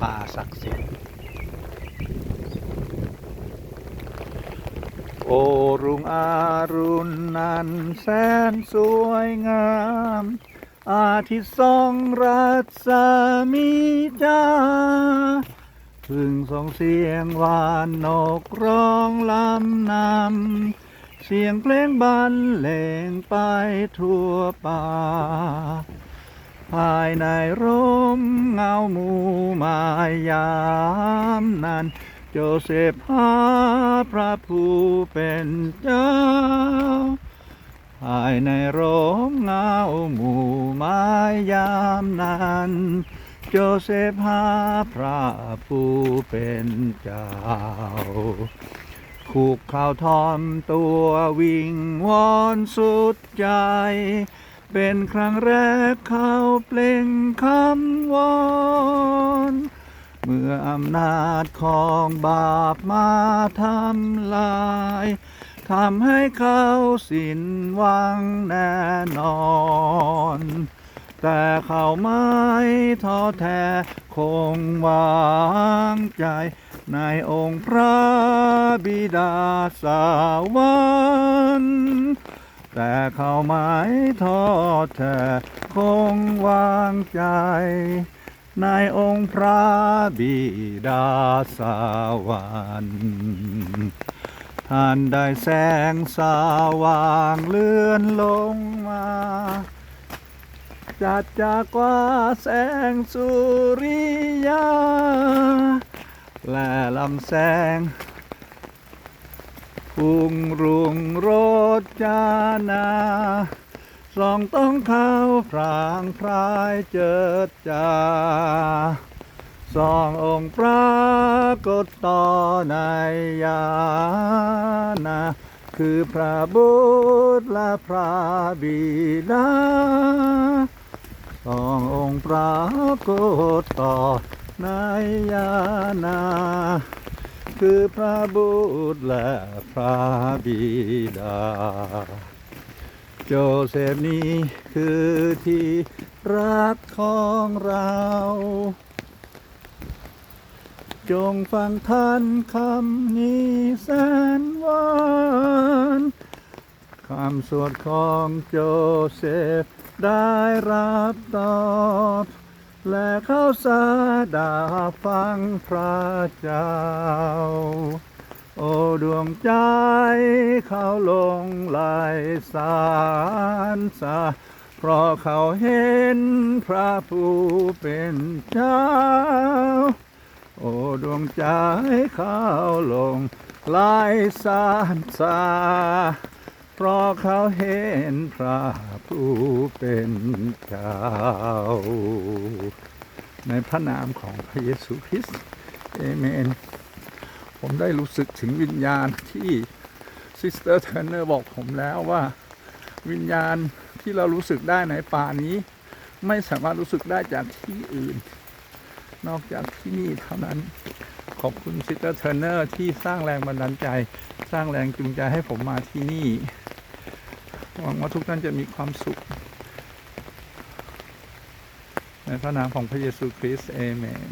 ป่าศักดิ์สิทธิ์โอรุงอารุณนันแสนสวยงาม อาทิตย์ส่องรัศมีจ้าพึ่งส่งเสียงหวานนกร้องลำนำเสียงเพลงบรรเลงไปทั่วป่า ภายในร่มเงาหมู่มายามนั้นโจเซฟหาพระผู้เป็นเจ้า ภายในร่มเงาหมู่ไม้ยามนั้นโจเซฟหาพระผู้เป็นเจ้าคูกข่าวทอมตัววิ่งวอนสุดใจ เป็นครั้งแรกเขาเปล่งคำวอนเมื่ออำนาจของบาปมาทำลายทำให้เขาสิ้นหวังแน่นอน แต่เขาไม่ท้อแท้คงวางใจ ในองค์พระบิดาสาวรรค์ แต่เขาไม่ท้อแท้คงวางใจ ในองค์พระบิดาสวรรค์ท่านได้แสงสว่างเลื่อนลงมา จัดจากกว่าแสงสุริยา และลำแสง พุ่งรุงโรจานาสองต้องเข้าพรางพรายเจิดจาสององค์พระกฏต่อในยานาคือพระบุตรและพระบิดาสององค์พระกฏต่อในยานา คือพระบุตรและพระบิดา โจเซฟนี้คือที่รักของเรา จงฟังท่านคำนี้แสนหวานคำสวดของโจเซฟได้รับตอบ และเข้าสาดาฟังพระเจ้า โอ้ดวงใจเขาลงไหลสารสาเพราะเขาเห็นพระผู้เป็นเจ้า โอ้ดวงใจเขาลงไหลสารสา เพราะเขาเห็นพระผู้เป็นเจ้า ในพระนามของพระเยซูคริสต์เอเมน ผมได้รู้สึกถึงวิญญาณที่ซิสเตอร์เทอร์เนอร์บอกผมแล้วว่า วิญญาณที่เรารู้สึกได้ในป่านี้ ไม่สามารถรู้สึกได้จากที่อื่น นอกจากที่นี่เท่านั้น ขอบคุณซิสเตอร์เทอร์เนอร์ที่สร้างแรงบันดาลใจ สร้างแรงจูงใจให้ผมมาที่นี่ หวังว่าทุกท่านจะมีความสุข ในพระนามของพระเยซูคริสต์เอเมน